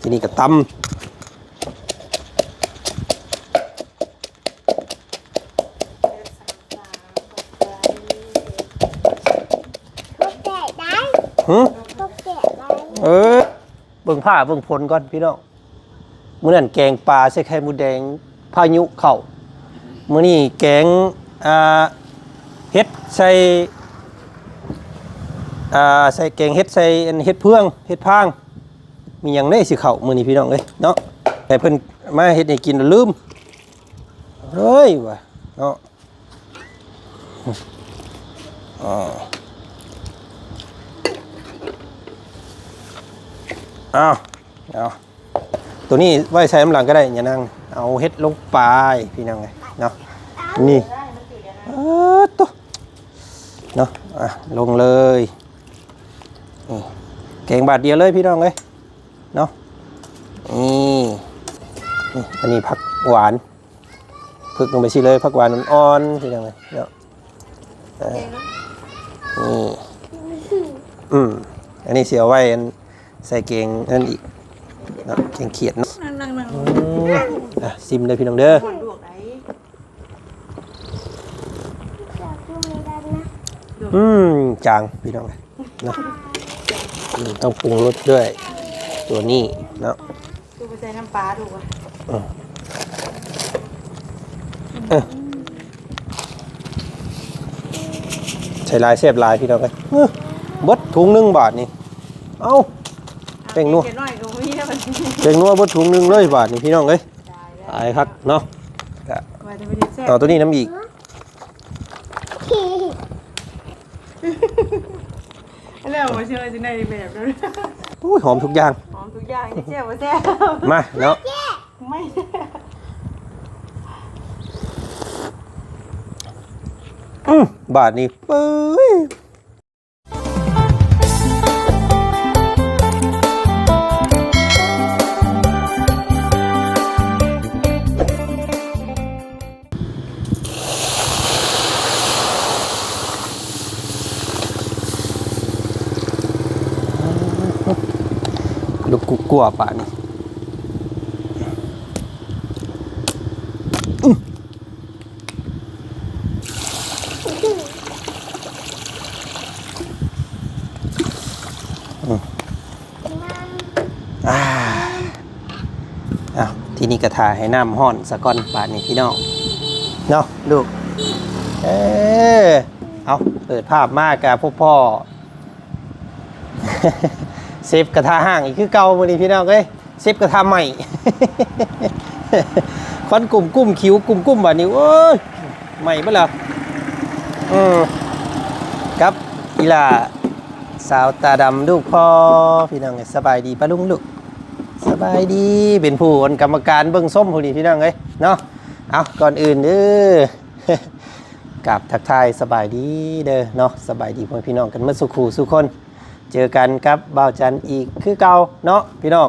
ทีนี้ก็ตำทุกแกะได้หึทุกแกะได้เออเบิ่งผ้าเบิ่งผลก่อนพี่น้องมื้อนั้นแกงปลาใส่ไข่มดแดงพายุเข้ามื้อนี้แกงอ่าเฮ็ดใส่อ่าใส่แกงเฮ็ดใส่อันเฮ็ดเพื่องเฮ็ดพาง มีหยังได้สิเข้ามือนี้พี่น้องเอ้ยเนาะแต่เพิ่นมาเฮ็ดให้กินลืมเฮ้ยว่ะเนาะอ๋อเอาเอาตัวนี้ไว้ใช้น้ำหลังก็ได้อย่านั่งเอาเฮ็ดลงไปพี่น้องไงเนาะนี่เออตัวเนาะอะลงเลยนี่เก่งบาทเดียวเลยพี่น้องเลย เนาะนี่นี่อันนี้ผักหวานพึกลงไปสิเลยผักหวานอ่อนๆพี่น้องเลยเนาะเออนี่อืมอันนี้เสียไว้อันใส่เกงนั่นอีกเนาะเกงเขียดเนาะนั่งนั่งนั่งอืมอะซิมเลยพี่น้องเด้อคนลวกไหนอยากดูไม่ได้นะอืมจางพี่น้องเลยเนาะอืมต้องปรุงรสด้วย ตัวนี้เนาะดูไปใส่น้ำปลาดูว่ะใช้ลายเสียบลายพี่น้องเลยเอ้อบดถุงหนึ่งบาทนี่ เอ้าเก่งนัวเก่งน้อยก็มีแล้วมันเจ๋งนัวบดถุงหนึ่งเลยบาทนี่พี่น้องเลยได้แล้วตายครับเนาะก็ว่าจะไม่ได้แซ่บต่อตัวนี้น้ำอีกแล้วมาเชื่อจะได้แบบนั้นอุ้ยหอมทุกอย่างหอม ทุกอย่างที่แซ่บว่าแซ่บมาเนาะไม่แซ่บอืมบาทนี่เอ้ย กกุกกัวป่านี่อ่าอ้าวทีนี้กระทาให้น้ำห้อนสะก่อนป่านี่พี่น้องเนาะลูก เออเอาเปิดภาพมากกับพวกพ่อเซฟกระทะห้างอีกคือเก่ามือนี้พี่น้องเอ้ยเซฟกระทะใหม่ฟันกลุ่มกุ้มคิ้วกลุ่มกุ้มแบบนี้โอ้ยใหม่เมื่อไรอืมครับอีหล่าสาวตาดำลูกพ่อพี่น้องเอ้ยสบายดีปะลุงลูกสบายดีเป็นผู้นกรรมการเบิ้งส้มผู้นี้พี่น้องเอ้ยเนาะเอาก่อนอื่นเด้อกับทักทายสบายดีเด้อเนาะสบายดีพ่อพี่น้องกันเมื่อสุขูสุคน เจอกันครับบ่าวจันอีกคือเก่าเนาะพี่น้อง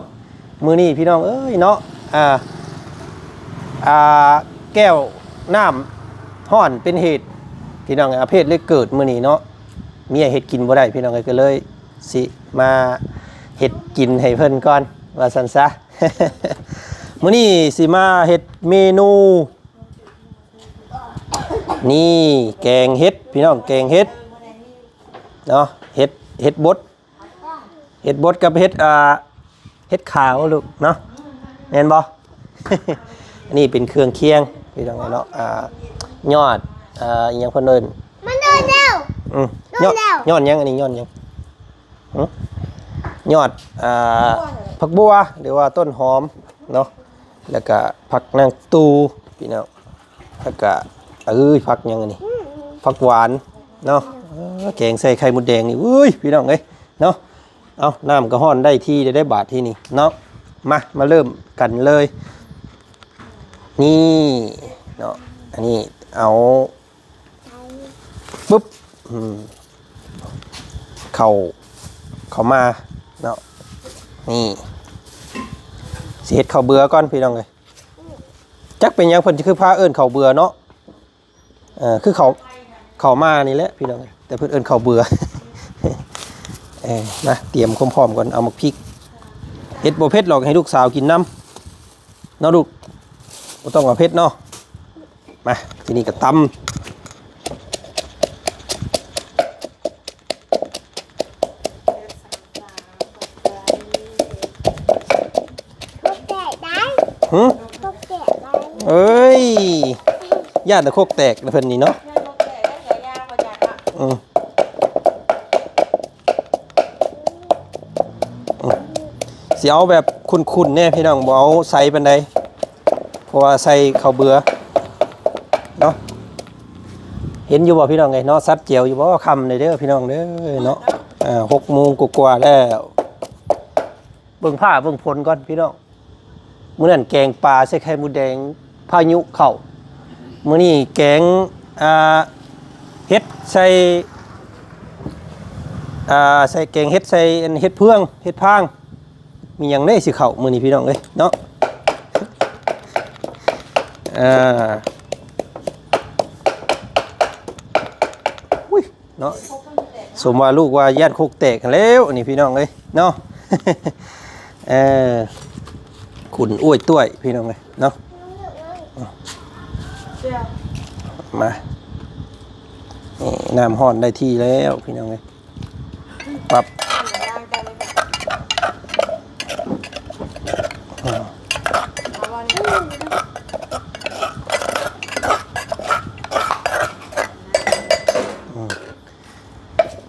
มือนี้พี่น้องเอ้ยเนาะอ่าอ่าแก้วน้ำห้อนเป็นเหตุพี่น้องอาเพศเลยเกิดมือนี้เนาะเมียเห็ดกินบ่ได้พี่น้องก็เลยสิมาเห็ดกินให้เพิ่นก่อนว่าสันซะมื้อนี้สิมาเห็ดเมนู นี่แกงเห็ดพี่น้องแกงเห็ดเนาะเห็ดเห็ดบด เห็ดบดกับเห็ดอ่าเห็ดขาวลูกเนาะแม่นบ่ อันนี้เป็นเครื่องเคียงพี่น้องเนาะอ่ายอดอ่าอหยังเพิ่นเอิ้นมันเดินเร็วอืมโดยอนดแล้วยอดหยังอันนี้ยอดหยังหึยอดอ่าผักบัวหรือว่าต้นหอมเนาะแล้วก็ผักนางตูพี่น้องแล้วก็เอ้ยผักหยังอันนี้ผักหวานเนาะเออแกงใส่ไข่มดแดงนี่อุ้ยพี่น้องเอ้ยเนาะ เอาน้ำกระห้อนได้ที่ได้ได้บาทที่นี่เนาะมามาเริ่มกันเลย นี่เนาะอันนี้เอาปุ๊บอืมเข่าเขามาเนาะนี่เสียดเข่าเบื่อก่อนพี่น้องเลยจักเป็นยังเพิ่นคือพาเอิ้นเข่าเบื่อเนาะเออคือเขาเขามานี่แหละพี่น้องเอ้ยแต่เพื่อนเอินเขาเบื่อ เออมาเตรียมความพร้อมก่อนเอามาพริกเฮ็ดบ่เผ็ดหรอกให้ลูกสาวกินน้ำเนาะลูกบ่ต้องว่าเผ็ดเนาะมาทีนี้ก็ตำทุกแดดได้หึทุกแดดได้เอ้ยญาติตะโคกแตกแล้วเพิ่นนี่เนาะแม่บอกแต่ได้ฉายาเขาจากอ่ สิเอาแบบคุ้นๆแน่พี่น้องบ่เอาใส่เปานใดเพราะว่าใส่ข้าวเบื่อเนาะเห็นอยู่บ่พี่น้องไงเนาะซัดเจียวอยู่บ่คำเลยเด้อพี่น้องเด้อเนาะอ่าหกโมงกว่าๆแล้วเบิ่งผ้าเบิ่งผลก่อนพี่น้องมื้อนั้นแกงปลาใส่ไข่มดแดงพายุเข้ามื้อนี้แกงอ่าเฮ็ดใส่อ่าใส่แกงเฮ็ดใส่เฮ็ดเพื่องเฮ็ดพาง มียังได้สิเขามือนี้พี่น้องเอ้ยเนาะอ่าอุ้ยเนาะสมว่าลูกว่าญาติคุกแตกกันแล้วนนี้พี่น้องเอ้ยเนาะเออขุนอ้วยต้วยพี่น้องเอ้ยเนาะมาน้ำห้อนได้ที่แล้วพี่น้องเลยปรับ ย่างแต่เลยเอาวันนี้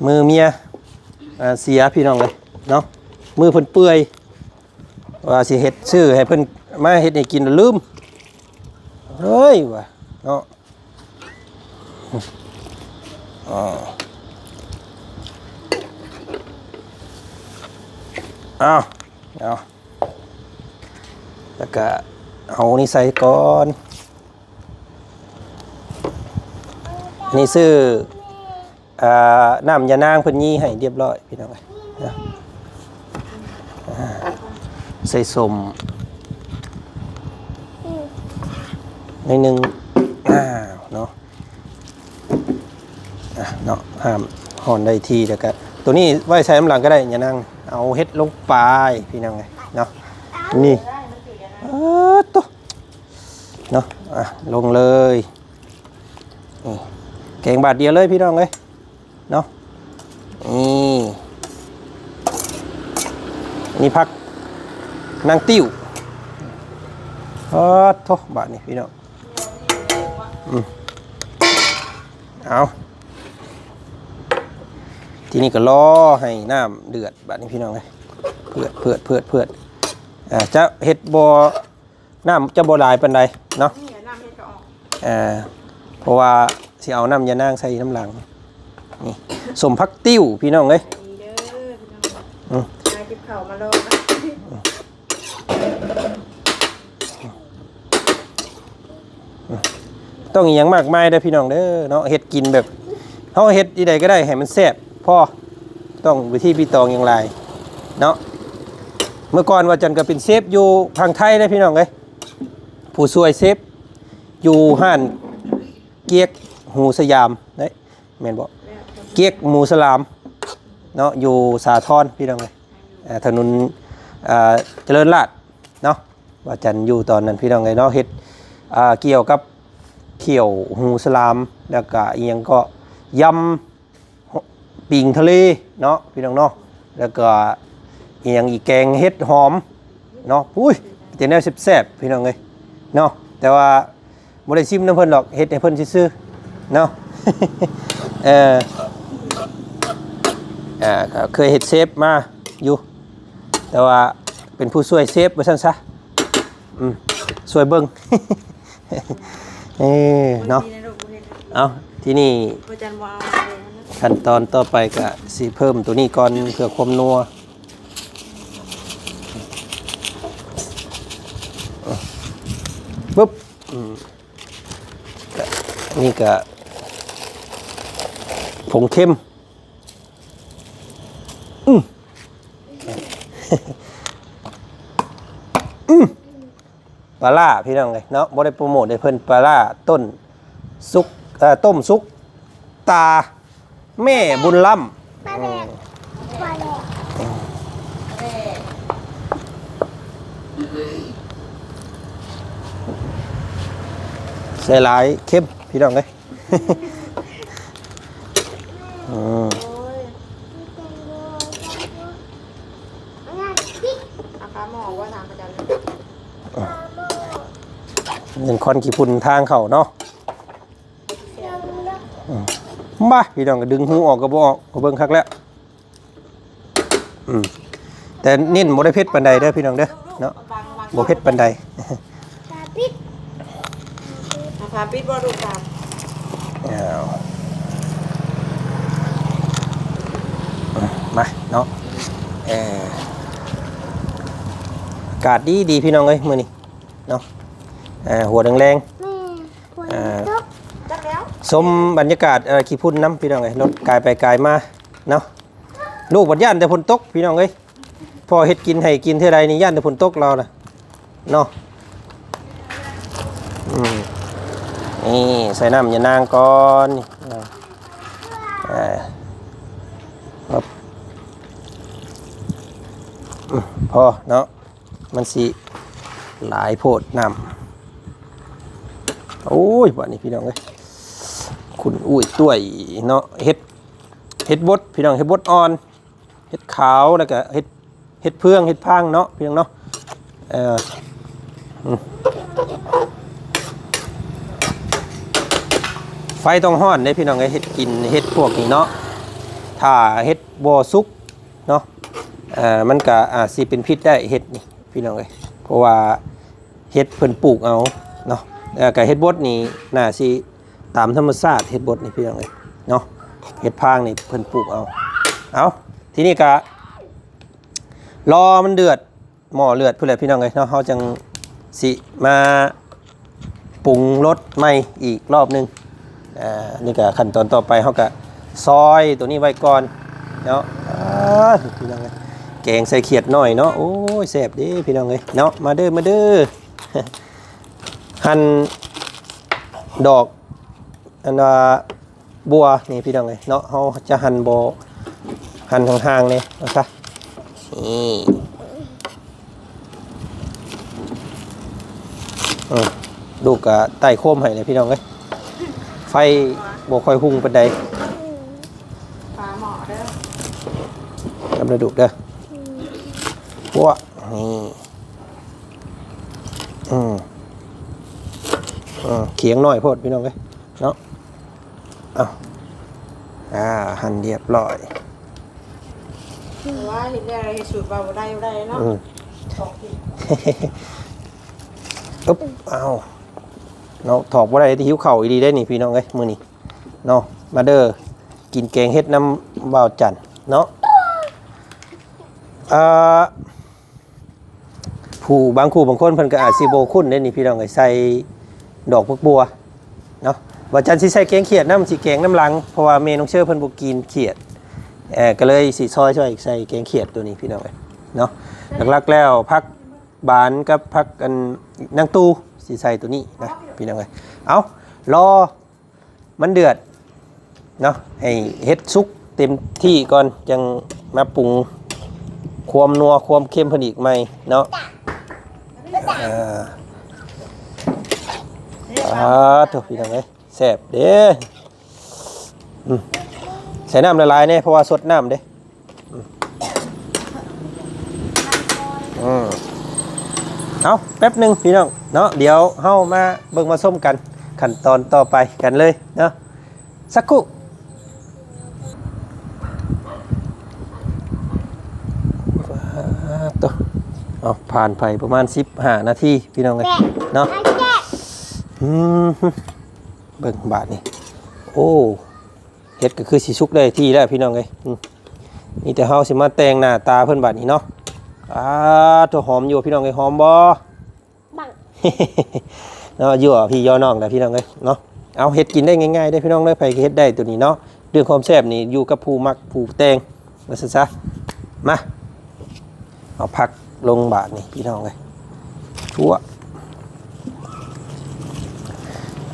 มือเมียเสียพี่น้องเลยเนาะมือเพิ่นเปื่อยว่าสิเฮ็ดชื่อให้เพิ่นมาเฮ็ดให้กินลืมเฮ้ยว่ะเนาะอ๋อเอาเอาแล้วก็ เอานี่ใส่ก่อนนี่ซื้ออน้ำยานางเพิ่นยี่ให้เรียบร้อยพี่น้องเอ้ยใส่สมในหนึ่งอ้าวเนาะอะเนาะห้ามห่อนได้ทีเดียวก็ตัวนี้ไว้ใช้น้ำหลังก็ได้ยานางเอาเฮ็ดลงไปพี่น้องไงเนาะนี่เออตัวเนาะ อะลงเลยนี่แกงบาทเดียวเลยพี่น้องเอ้ยเนาะนี่นี่พักนางติ้วเออโทบาทนี่พี่น้องอืมเอาทีนี้ก็รอให้น้ำเดือดบาทนี้พี่น้องเลยเพื่อดเพื่อดเพื่อดเพื่อดอ่าจะเห็ดบอน้ำจะบอลายเปันใดเนาะ ออกอ่าเพราะว่าสิเอาน้ำยานางใส่น้ำหลังนี่สมพักติ้วพี่น้องเอ้ย ดีเด้อพี่น้องอืม นายจิบเข่ามาลงนะต้องอหย่างมากมายเด้อพี่น้องเด้อเนาะเฮ็ดกินแบบเฮาเฮ็ดอีใดก็ได้ให้มันแซ่บพ่อต้องวิธีพี่ตองอย่างไรเนาะเมื่อก่อนว่าจันก็เป็นเซฟอยู่ทางไทยนะพี่น้องเอ้ยผู้ช่วยเซฟ อยู่ห้านเกียกหูสยามเด้แม่นบ่เกียกหมูสลามเนาะอยู่สาทรพี่น้องเอ้ยถนนเจริญราษเนาะว่าจันอยู่ตอนนั้นพี่น้องเอ้ยเนาะเฮ็ดเกี่ยวกับเขียวหูสลามแล้วก็อียังก็ยำปิงทะเลเนาะพี่น้องเนาะแล้วก็อียังอีกแกงเห็ดหอมเนาะอุ้ยเป็นแนวแซ่บๆพี่น้องเอ้ยเนาะแต่ว่า บ่ได้ชิมน้ำเพิ่นหรอกเฮ็ดให้เพิ่นซื่อๆเนาะเอออ่าเคยเฮ็ดเซฟมาอยู่ แต่ว่าเป็นผู้ช่วยเซฟว่าซั่นซะอืมช่วยเบิ่งเออเนาะเอาที่นี่ขั้นตอนต่อไปก็สิเพิ่มตัวนี้ก่อนเพื่อความนัวปุ๊บอืม นี่ก็ผงเข้มอืมอืมปลาล่าพี่น้องเลยเนาะบ่ได้โปรโมทให้เพิ่นปลาล่าต้นซุกเอ่อต้มซุก ตา แม่บุญล่ปลาแดกปลาแดกำใส่หลายเข้ม พี่น้องเลย อืมโอ้ยอันนั้นพริกอาการหมอว่าทางประจำเลยปลาโม่เงินคอนกี่พุ่นทางเขาเนาะลงแล้วมาพี่น้องก็ดึงหูออกก็บ่ออกก็เบิ่งคักแล้วอืมแต่เน้นบ่ได้เผ็ดปานใดเด้อพี่น้องเด้อเนาะวางวางบ่เผ็ดปานใดปลาพริกอา พาปิดบ่ดูครับเอาอืมมาเนาะเอออากาศดีดีพี่น้องเอ้ยมื้อนี้เนาะเอ่อหัวแรงๆแม่ควรตกจักแล้วชมบรรยากาศเอ่อขี้พุ่นน้ำพี่น้องเอ้ยรถกายไปกายมาเนาะลูกบัดย่านแต่ฝนตกพี่น้องเอ้ยพอเฮ็ดกินให้กินเท่าไรนี่ย่านแต่ฝนตกเราน่ะเนาะอืม นี่ใส่น้ำยานางก่อนาเอ่อครับพอเนาะมันสิหลายโพดน้ำโอ้ยบัดนี้พี่น้องเอ้ยคุณอุ้ยต้วยเนาะเฮ็ดเฮ็ดบดพี่น้องเฮ็ดบดอ่อนเฮ็ดขาวแล้วก็เฮ็ดเฮ็ดเพื่องเฮ็ดพางเนาะพี่น้องเนาะเอออืม ไฟต้องห้อนเด้พี่น้องเอ้เฮ็ดกินเฮ็ดพวกนี้เนาะถ้าเฮ็ดบ่สุกเนาะอ่อมันก็อาจสิเป็นพิษได้เฮ็ดนี่พี่น้องเอ้ยเพราะว่าเฮ็ดเพิ่นปลูกเอาเนาะแล้วก็เฮ็ดบดนี่น่าสิตามธรรมชาติเฮ็ดบดนี่พี่น้องเอ้ยเนาะเฮ็ดพางนี่เพิ่นปลูกเอาเอาทีนี้ก็รอมันเดือดหม้อเลือดพุ่นแหละพี่น้องเอ้ยเนาะเฮาจังสิมาปรุงรสใหม่อีกรอบหนึง อ่านี่ก็ขั้นตอนต่อไปเฮาก็ซอยตัวนี้ไว้ก่อนเนาะพี่น้องเอ้ยแกงใส่เขียดหน่อยเนาะโอ้ยแซ่บด้พี่น้องเอ้ยเนาะมาเด้อมาเด้อหั่นดอกอันว่าบัวนี่พี่น้องเลยเนาะเขาจะหั่นโบหั่นห่างๆเลยเอาซะนี่ลูกกะไต่โคมให้เลยพี่น้องเลย ไฟบค่อยหุ่งปานใดปลาหมอเด้อกำลังดุเด้อบัวนี่อืมอืมเขียงหน่อยโพดพี่น้องเลยเนาะเอาอ่าหั่นเรียบร้อยแต่ว่าเห็นได้อะไรสูตรเบาได้อยู่ได้เนาะอืม สองทีอึ๊บเอา เนาะถอกว่าได้ที่หิวเข่าอีดีได้นี่พี่น้องเอ้ยมือนี่เนาะมาเด้อกินแกงเฮ็ดน้ำบ่าวจันเนาะผู้บางคู่บางคนเพิ่นก็อาจสิบ่คุ้นได้นี่พี่น้องเอ้ยใส่ดอกพวกบัวเนาะว่าจันสิใส่แกงเขียดน้ำสิแกงน้ำลังเพราะว่าเมน้องเชื่อเพิ่นบ่กินเขียดเออก็เลยสิซอยช่วยใส่แกงเขียดตัวนี้พี่น้องเอ้ยเนาะหลักๆแล้วพักบานกับพักกันนางตู สีใส่ตัวนี้นะพี่น้องเอ้ยเอารอมันเดือดเนาะให้เฮ็ดซุกเต็มที่ก่อนจังมาปรุงความนัวความเค็มเพนอีกใหมเนาะอ่าอ่าถูกพี่น้องเอ้ยแซ่บเด้อใส่น้ำละลายเนี่ยเพราะว่าสดน้ำเด้อืมอืม เอาแป๊บหนึ่งพี่น้องเนาะเดี๋ยวเฮามาเบิ่งมาส้มกันขั้นตอนต่อไปกันเลยเนาะสักครู่ว้าวตัวเอาผ่านไปประมาณ15นาทีพี่น้องเลยเนาะไอ้แจ๊อืมเบิ่งบาทนี่โอ้เฮ็ดก็คือสิสุกได้ที่แล้วพี่น้องเลยอืมนี่แต่เฮาสิมาแต่งหน้าตาเพิ่นบาดนี้เนาะ อ่าตัวหอมอยู่พี่น้องเลยหอมบ่บังเนาะอยู่อะพี่ย่อน้องแหละพี่น้องเอ้ยเนาะเอาเฮ็ดกินได้ง่ายๆได้พี่น้องได้ไผก็เฮ็ดได้ตัวนี้เนาะเรื่องความแซ่บนี่อยู่กับผู้มักผู้แตงว่าซั่นซะมาเอาผักลงบาทนี่พี่น้องเอ้ยทั่ว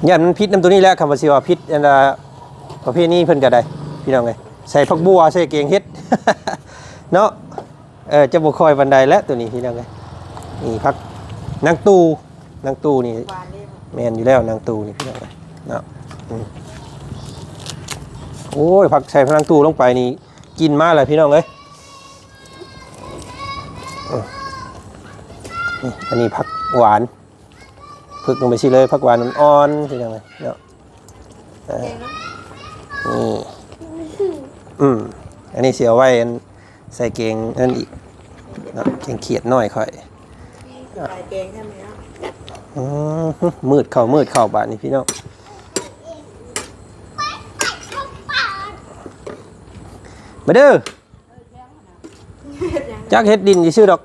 ย่านมันพิษน้ำตัวนี้แหละคำว่าสิว่าพิษอันน่ะประเภทนี้เพิ่นก็ได้พี่น้องเอ้ยใส่ผักบัวใส่เกงเฮ็ดเนาะ เออจะบ่ค่อยบันไดแล้วตัวนี้พี่น้องเอ้ยนี่พักนางตูนางตูนี่แมนอยู่แล้วนางตูนี่พี่น้องเลยเนาะโอ้ยผักใส่พลังตูลงไปนี่กินมากเลยพี่น้องเลยอืมนี่อันนี้ผักหวานพึกลงไปสิเลยผักหวานอ่อนๆพี่น้องเลยเนาะนี่อืมอันนี้เสียไว้ ใส่เกงนั่นอีกเกงเขียดน้อยค่อยใส่แกงใช่ไหมเนาะอืมมืดเข่ามืดเข่าบาทนี่พี่น้องมาเด้อจักเฮ็ดดินยี่ชื่อดอก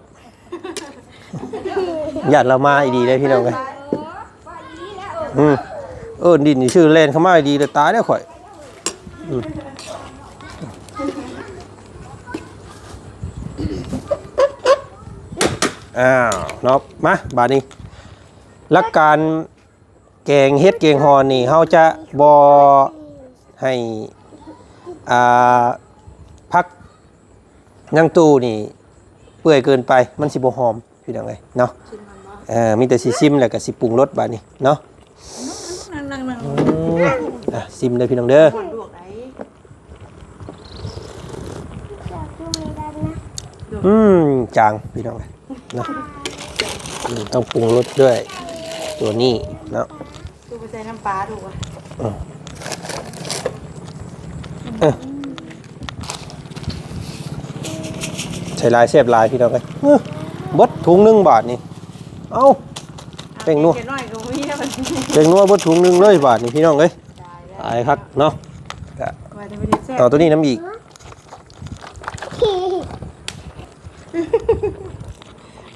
หยาดเรามาอีดีเลยพี่น้องเลยอืมเออดินยี่ชื่อเล่นเข้ามาอีดีเลยตายแล้วข่อย อ้าวเนาะมาบาดนี้ลักการแกงเฮ็ดแกงฮอนนี่เฮาจะบ่ให้อ่าพักยังตู้นี่ เปื่อยเกินไปมันสิบ่หอมพี่น้องเอ้ยเนาะเออมีแต่สิซิมแล้วก็สิปรุงรสบาดนี้เนาะอะซิมเลยพี่น้องเด้อจากที่ไม่ได้นะอืมจางพี่น้องเอ้ย นาะอืมต้องปรุงรสด้วย ตัวนี้เนาะดูไปใส่น้ำปลาดูอะใช้ลายเสียบลายพี่น้องเอ้ยเอ้อบดถุงหนึงบาทนี่ เอ้าเป็นนัวเกน้อยก็มีแล้วมันเก่งนัวบดถุงหนึงเลยบาทนี่พี่น้องเอ้ยได้แล้วตายครับเนาะก็ว่าจะไม่ได้แซ่บต่อตัวนี้น้ำอีก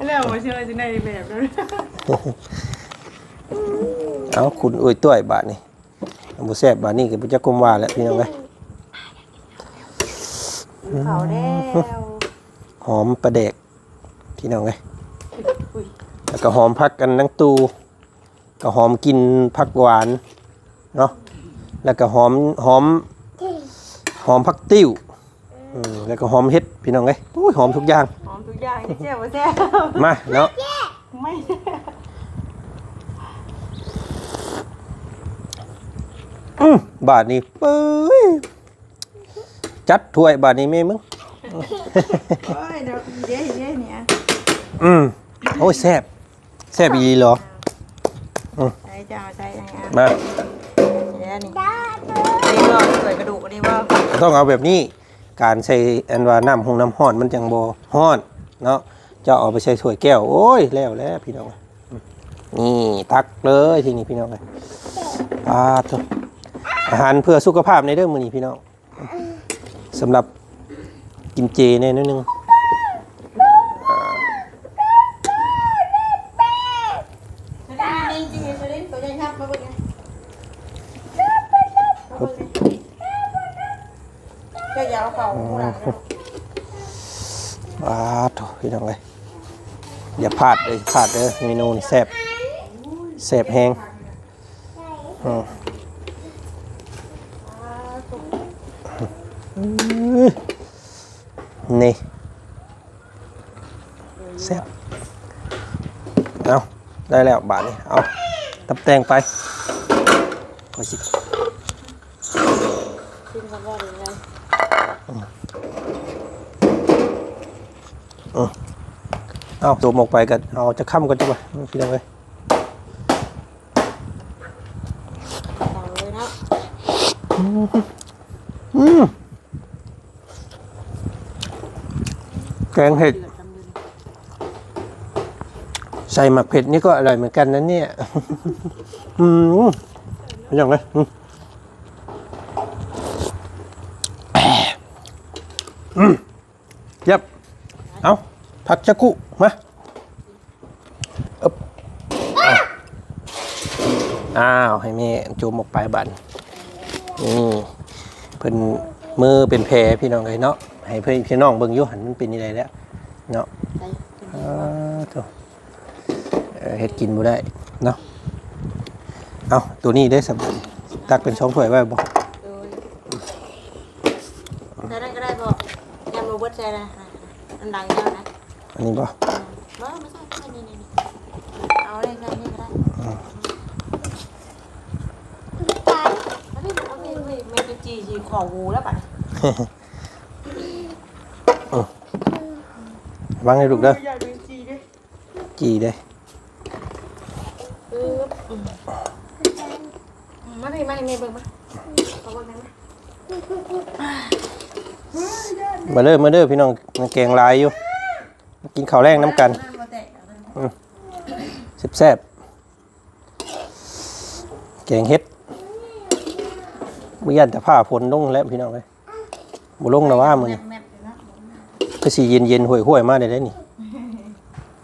แล้วมาเชื่อจะได้แบบนั้นเอาคุณอุ้ยต้วยบาทนี่อันบุแซบบาทนี่ก็บุจักกลมว่าแล้วพี่น้องเอ้ยเขาแล้วหอมประเดกพี่น้องเอ้ยอุ้ยแล้วก็หอมพักกันนังตูก็หอมกินผักหวานเนาะแล้วก็หอมหอมหอมผักติ้วอืมแล้วก็หอมเฮ็ดพี่น้องเอ้ยอุ้ยหอมทุกอย่าง หอมทุกอย่างที่แซ่บว่าแซ่บมาเนาะไม่แซ่บอืมบาทนี้เอ้ยจัดถ้วยบาทนี้แม่มึงโอ้ยเดี๋ยวเดี๋ยวเดี๋ยวเนี่ยอืมโอ้ยแซ่บแซ่บอีหลีเหรอใส่จ้าใส่ยังไงมาเดี๋ยวนี่นี่ก็ใส่กระดูกอันนี้ว่า ต้องเอาแบบนี้การใส่อันว่าน้ำหงน้ำห้อนมันจังบ่ห้อน เนาะจะเอาไปใส่ถ้วยแก้ว โอ้ยแล้วแล้วพี่น้องนี่ตักเลยทีนี้พี่น้องเลยปลาตัวอาหารเพื่อสุขภาพในเรื่องมือนี้พี่น้องสำหรับกินเจเนี่ยนิดนึงจริงจริงๆตัวนี้ตัวใหญ่ครับมาเป็นไงก็ยาวเข่าหลัง พี่น้องเลยอย่าพลาดเลยพลาดเลยเมนูนี่แซ่บแซ่บแห้งอืมนี่แซ่บเอาได้แล้วบาทนี่เอาตับแตงไปมาสิ ชิมคำว่าอะไรเอาตัวหมกไปกันเอาจะค่ำกันจ้ะวะพี่น้องเลยต่อเลยนะอืมแกงเห็ด เดือดจำเลยใส่หมักเผ็ดนี่ก็อร่อยเหมือนกันนะเนี่ย อืมเป็นยังไงอืมอืมเยับ เอา ผักชะกุมาอึ๊บอะอ้าวให้แม่จูมออกไปบันนี่เพิ่นมือเป็นแผลพี่น้องเลยเนาะให้เพื่อนพี่น้องเบิ่งอยู่หันมันเป็นยังไงแล้วเนาะอ่าตัวเอ่อเฮ็ดกินบ่ได้เนาะเอาตัวนี้ได้สำคัญตักเป็นช่องถ้วยไว้บ่ โดยใส่ได้ก็ได้บอก อันดังเยอะนะอันนี้บ่ว่ไม่ใช่แค่นี้นี่เอาเลยกันนี่ก็ได้ไม่ได้เอาไม่ไม่ไม่ไปจีจีของูแล้วป่ะวางให้ลูกเด้อจีด้วยจีเด้อมาดิมาดิเมย์เบิ่งมาเอาเบิ่งได้ไหมาเด้อมาเด้อพี่น้องแกงลายอยู่ กินข้าวแรงน้ำกันมาแตะเอาเลยแซ่บๆแกงเฮ็ดมื้อยันแต่ผ้าฝนลงแล้วพี่น้องเอ้ยบ่ลงแล้วว่ามื้อนี้แมปเลยนะก็สิเย็นๆห่วยๆมาได้เด้นี่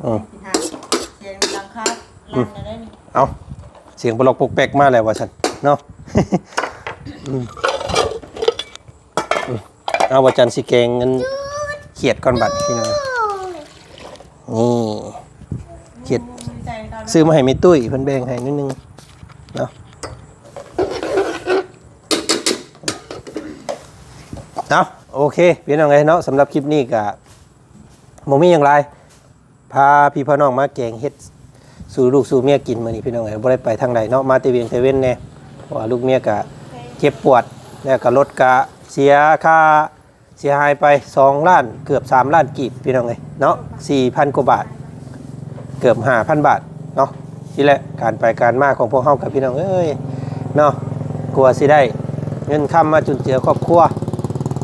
อือสิหาเสียงดังคับลั่นได้ได้นี่เอาเสียงปลอกปกแปกมาแล้วว่าฉันเนาะอืมอืมเอาว่าจันสิแกงเงินเขียดก่อนบัตรพี่น้อง นี่เขียดใจตอนซื้อมาให้แม่ตุ้ยเพิ่นแบ่งให้นิดนึงเนาะเอาะโอเคพี่น้องไงเนาะสำหรับคลิปนี้ก็บ่มีอย่างไรพาพี่พ่อน้องมาแกงเฮ็ดสู่ลูกสู่เมียกินมื้อนี้พี่น้องไงบ่ได้ไปทางใดเนาะมาต่เวียงแต่เว้นแน่เพราะว่าลูกเมียก็เจ็บปวดแล้วก็รถก็เสียค่า เสียหายไป2ล้านเกือบ3ล้านกีบพี่น้องไงเนาะ4,000กว่าบาท เกือบ5,000บาทเนาะนี่แหละการไปการมาของพวกเฮากับพี่น้องเอ้ยเนาะกลัวสิได้เงินคำมาจุนเจือครอบครัว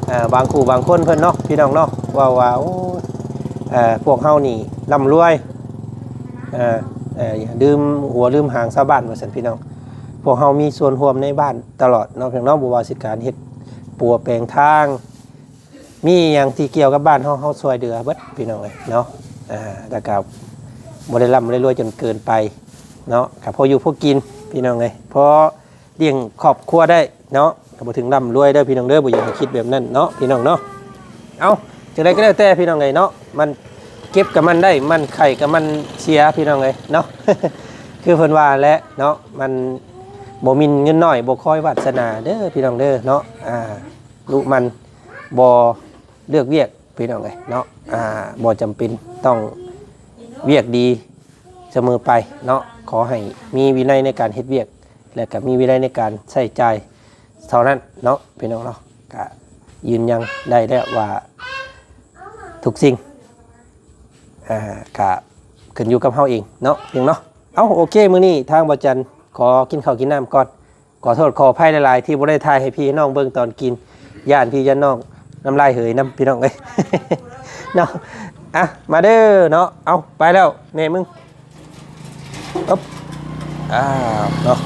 อ่าบางคู่บางคนเพิ่อนเนาะพี่น้องเนาะว่าว่าโอ้ยเอ่อพวกเฮานี่ร่ำรวยเอ่อเอ่าลืมหัวลืมหางชาวบ้านว่าซั่นพี่น้อง พวกเฮามีส่วนร่วมในบ้านตลอดเนาะเพียงเนาะบ่ว่าสิการเฮ็ดปัวแปลงทาง มีหยังที่เกี่ยวกับบ้านเฮาเฮาช่วยเหลือเบิดพี่น้องเอ้ยเนาะอ่าแล้วก็บ่ได้ร่ำบ่ได้รวยจนเกินไปเนาะก็พออยู่พอกินพี่น้องเอ้ยพอเลี้ยงครอบครัวได้เนาะก็บ่ถึงร่ำรวยเด้อพี่น้องเด้อบ่อยากให้คิดแบบนั้นเนาะพี่น้องเนาะเอาจังไดก็แล้วแต่พี่น้องเอ้ยเนาะมันเก็บกับมันได้มันไข่กับมันเสียพี่น้องเอ้ยเนาะคือเพิ่นว่าและเนาะมันบ่มินเงินน้อยบ่คอยวาสนาเด้อพี่น้องเด้อเนาะอ่าลูกมันบ่ เลือกเวียกพี่น้องเอ้ยเนาะอ่าบ่จำเป็นต้องเวียกดีเสมอไปเนาะขอให้มีวินัยในการเฮ็ดเวียก และก็มีวินัยในการใช้จ่ายเท่านั้นเนาะพี่น้องเนาะก็ยืนยันได้แล้วว่าทุกสิ่งอ่าก็ขึ้นอยู่กับเฮาเองเนาะเพียงเนาะเอาโอเคมื้อนี้ทางบ่จันขอกินข้าวกินน้ำก่อนขอโทษขออภัยหลายๆที่บ่ได้ถ่ายให้พี่น้องเบิ่งตอนกินย่านพี่ย่านน้อง น้ำลายเหยน้ำพี่น้องเอ้ยเนาะอะมาเด้อเนาะเอาไปแล้วแม่มึงอ๊บอ้าวเนาะ